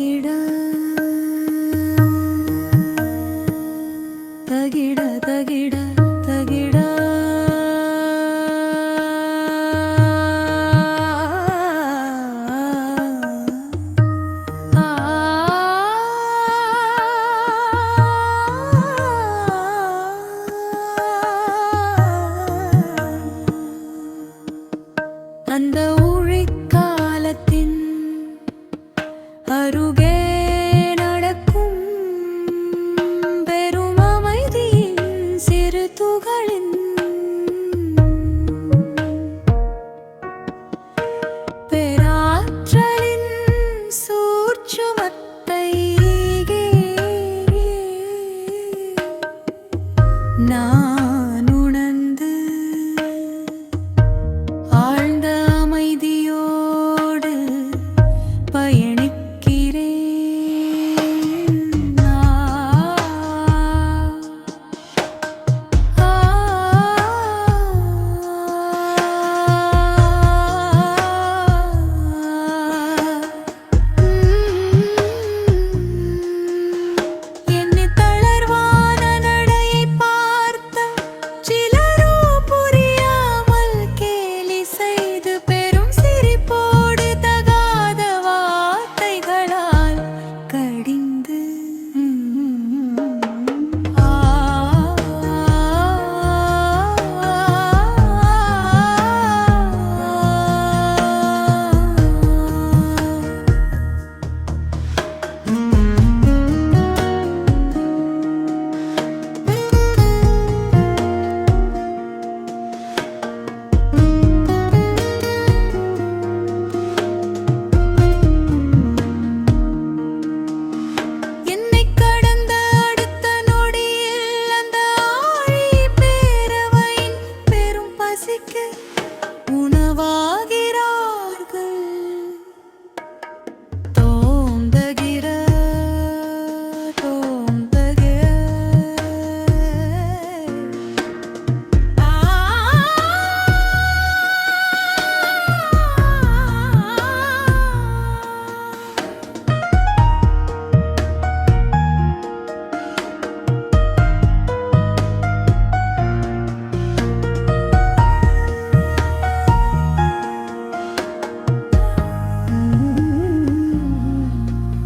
தகிட தகிட தகிட தகிட அந்த உழைக்காலத்தின் நான்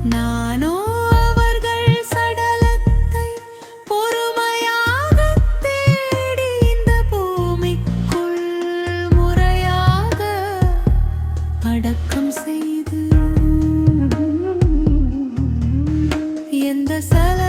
நானோ அவர்கள் சடலத்தை பொறுமையாக தேடி இந்த பூமிக்குள் முறையாக அடக்கம் செய்து எந்த சல